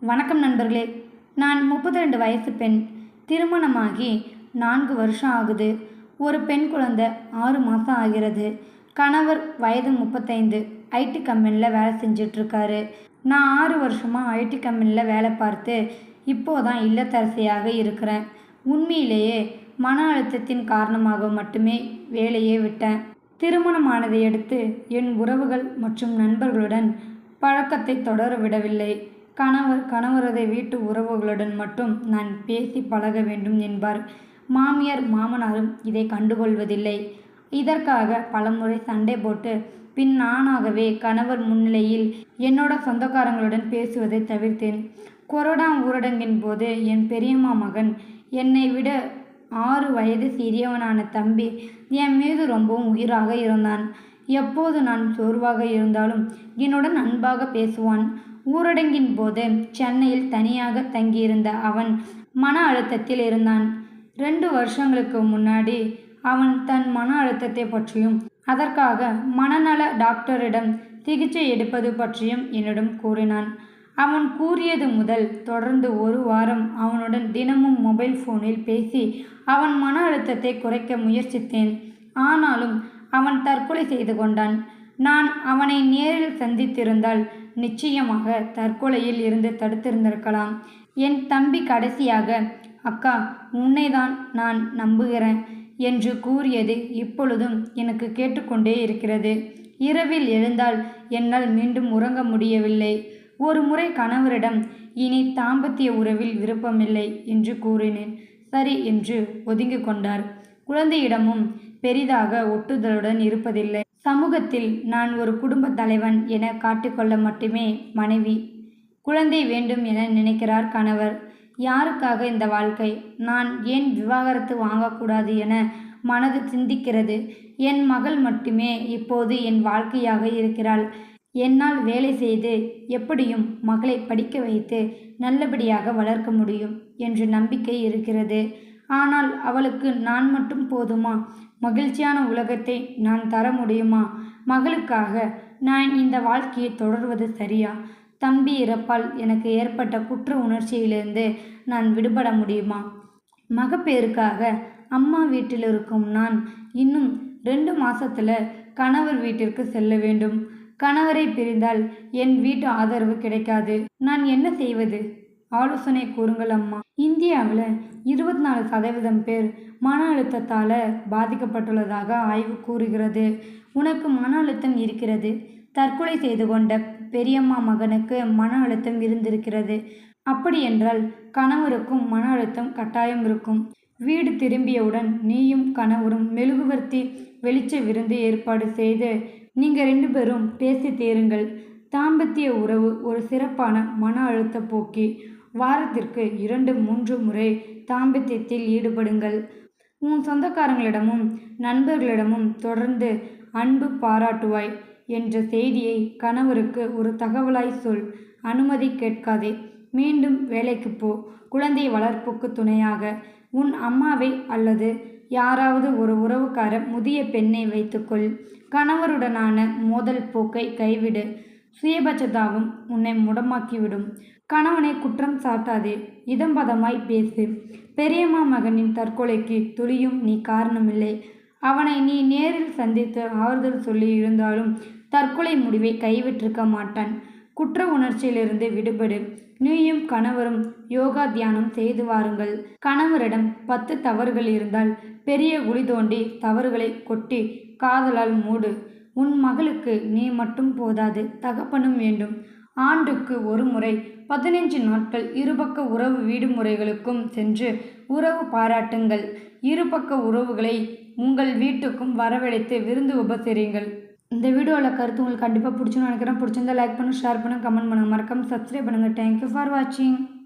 வணக்கம் நண்பர்களே. நான் முப்பத்தி ரெண்டு வயசு பெண். திருமணமாகி நான்கு வருஷம் ஆகுது. ஒரு பெண் குழந்தை ஆறு மாதம் ஆகிறது. கணவர் வயது முப்பத்தைந்து. ஐடி கம்பெனியில் வேலை செஞ்சிட்ருக்காரு. நான் ஆறு வருஷமாக ஐடி கம்பெனியில் வேலை பார்த்து இப்போதான் இல்லத்தரசியாக இருக்கிறேன். உண்மையிலேயே மன அழுத்தத்தின் காரணமாக மட்டுமே வேலையே விட்டேன். திருமணமானதை அடுத்து என் உறவுகள் மற்றும் நண்பர்களுடன் பழக்கத்தை தொடர விடவில்லை. கணவர் கணவரது வீட்டு உறவுகளுடன் மட்டும் நான் பேசி பழக வேண்டும் என்பார். மாமியார் மாமனாரும் இதை கண்டுகொள்வதில்லை. இதற்காக பலமுறை சண்டை போட்டு பின் நானாகவே கணவர் முன்னிலையில் என்னோட சொந்தக்காரங்களுடன் பேசுவதை தவிர்த்தேன். கொரோனா ஊரடங்கின் போது என் பெரியம்மா மகன் என்னை விட ஆறு வயது சிறியவனான தம்பி என் மீது ரொம்பவும் உயிராக இருந்தான். எப்போது நான் சோர்வாக இருந்தாலும் என்னுடன் அன்பாக பேசுவான். ஊரடங்கின் போது சென்னையில் தனியாக தங்கியிருந்த அவன் மன அழுத்தத்தில் இருந்தான். ரெண்டு வருஷங்களுக்கு முன்னாடி அவன் தன் மன அழுத்தத்தை பற்றியும் அதற்காக மனநல டாக்டரிடம் சிகிச்சை எடுப்பது பற்றியும் என்னிடம் கூறினான். அவன் கூறியது முதல் தொடர்ந்து ஒரு வாரம் அவனுடன் தினமும் மொபைல் ஃபோனில் பேசி அவன் மன அழுத்தத்தை குறைக்க முயற்சித்தேன். ஆனாலும் அவன் தற்கொலை செய்து கொண்டான். நான் அவனை நேரில் சந்தித்திருந்தால் நிச்சயமாக தற்கொலையில் இருந்து தடுத்திருந்திருக்கலாம். என் தம்பி கடைசியாக அக்கா உன்னைதான் நான் நம்புகிறேன் என்று கூறியது இப்பொழுதும் எனக்கு கேட்டுக்கொண்டே இருக்கிறது. இரவில் எழுந்தால் என்னால் மீண்டும் உறங்க முடியவில்லை. ஒரு முறை கணவரிடம் இனி தாம்பத்திய உறவில் விருப்பமில்லை என்று கூறினேன். சரி என்று ஒதுங்கிக் கொண்டார். குழந்தையிடமும் பெரிதாக ஒட்டுதலுடன் இருப்பதில்லை. சமூகத்தில் நான் ஒரு குடும்ப தலைவன் என காட்டிக்கொள்ள மட்டுமே மனைவி. குழந்தை வேண்டும் என நினைக்கிறார் கணவர். யாருக்காக இந்த வாழ்க்கை? நான் ஏன் விவாகரத்து வாங்கக்கூடாது என மனது சிந்திக்கிறது. என் மகள் மட்டுமே இப்போது என் வாழ்க்கையாக இருக்கிறாள். என்னால் வேலை செய்து எப்படியும் மகளை படிக்க வைத்து நல்லபடியாக வளர்க்க முடியும் என்று நம்பிக்கை இருக்கிறது. ஆனால் அவளுக்கு நான் மட்டும் போதுமா? மகிழ்ச்சியான உலகத்தை நான் தர முடியுமா? மகளுக்காக நான் இந்த வாழ்க்கையை தொடர்வது சரியா? தம்பி இறப்பால் எனக்கு ஏற்பட்ட குற்ற உணர்ச்சியிலிருந்து நான் விடுபட முடியுமா? மகப்பேறுக்காக அம்மா வீட்டில் இருக்கும் நான் இன்னும் ரெண்டு மாசத்துல கணவர் வீட்டிற்கு செல்ல வேண்டும். கணவரை பிரிந்தால் என் வீட்டு ஆதரவு கிடைக்காது. நான் என்ன செய்வது? ஆலோசனை கூறுங்கள் அம்மா. இந்தியாவில் இருபத்தி நாலு சதவீதம் பேர் மன அழுத்தத்தால் பாதிக்கப்பட்டுள்ளதாக ஆய்வு கூறுகிறது. உனக்கு மன அழுத்தம் இருக்கிறது. தற்கொலை செய்து கொண்ட பெரியம்மா மகனுக்கு மன அழுத்தம் இருந்திருக்கிறது. அப்படி என்றால் கணவருக்கும் மன அழுத்தம் கட்டாயம் இருக்கும். வீடு திரும்பியவுடன் நீயும் கணவரும் மெழுகுவர்த்தி வெளிச்ச விருந்து ஏற்பாடு செய்து நீங்கள் ரெண்டு பேரும் பேசி தேருங்கள். தாம்பத்திய உறவு ஒரு சிறப்பான மன அழுத்த போக்கி. வாரத்திற்கு இரண்டு மூன்று முறை தாம்பத்தியத்தில் ஈடுபடுங்கள். உன் சொந்தக்காரங்களிடமும் நண்பர்களிடமும் தொடர்ந்து அன்பு பாராட்டுவாய் என்ற செய்தியை கணவருக்கு ஒரு தகவலாய் சொல். அனுமதி கேட்காதே. மீண்டும் வேலைக்கு போ. குழந்தை வளர்ப்புக்கு துணையாக. உன் அம்மாவை அல்லது யாராவது ஒரு உறவுக்கார முதிய பெண்ணை வைத்துக்கொள். கணவருடனான மோதல் போக்கை கைவிடு. சுயபட்சதாவும் உன்னை முடமாக்கிவிடும். கணவனை குற்றம் சாட்டாதே. இதம்பதமாய் பேசு. பெரியம்மா மகனின் தற்கொலைக்கு துளியும் நீ காரணமில்லை. அவனை நீ நேரில் சந்தித்து ஆறுதல் சொல்லி இருந்தாலும் தற்கொலை முடிவை கைவிட்டிருக்க மாட்டான். குற்ற உணர்ச்சியிலிருந்து விடுபடு. நீயும் கணவரும் யோகா தியானம் செய்து வாருங்கள். கணவரிடம் பத்து தவறுகள் இருந்தால் பெரிய குழி தோண்டி தவறுகளை கொட்டி காதலால் மூடு. உன் மகளுக்கு நீ மட்டும் போதாது தகப்பனும் வேண்டும். ஆண்டுக்கு ஒரு முறை பதினைஞ்சு நாட்கள் இருபக்க உறவு விடுமுறைகளுக்கும் சென்று உறவு பாராட்டுங்கள். இருபக்க உறவுகளை உங்கள் வீட்டுக்கும் வரவழைத்து விருந்து உபசரியுங்கள். இந்த வீடியோவில் கருத்து உங்களுக்கு கண்டிப்பாக பிடிச்சுன்னு நினைக்கிறேன். பிடிச்சிருந்தா லைக் பண்ணுங்கள் ஷேர் பண்ணுங்கள் கமெண்ட் பண்ணுங்கள் மறக்காமல் சப்ஸ்கிரைப் பண்ணுங்கள் தேங்க்யூ ஃபார் வாட்சிங்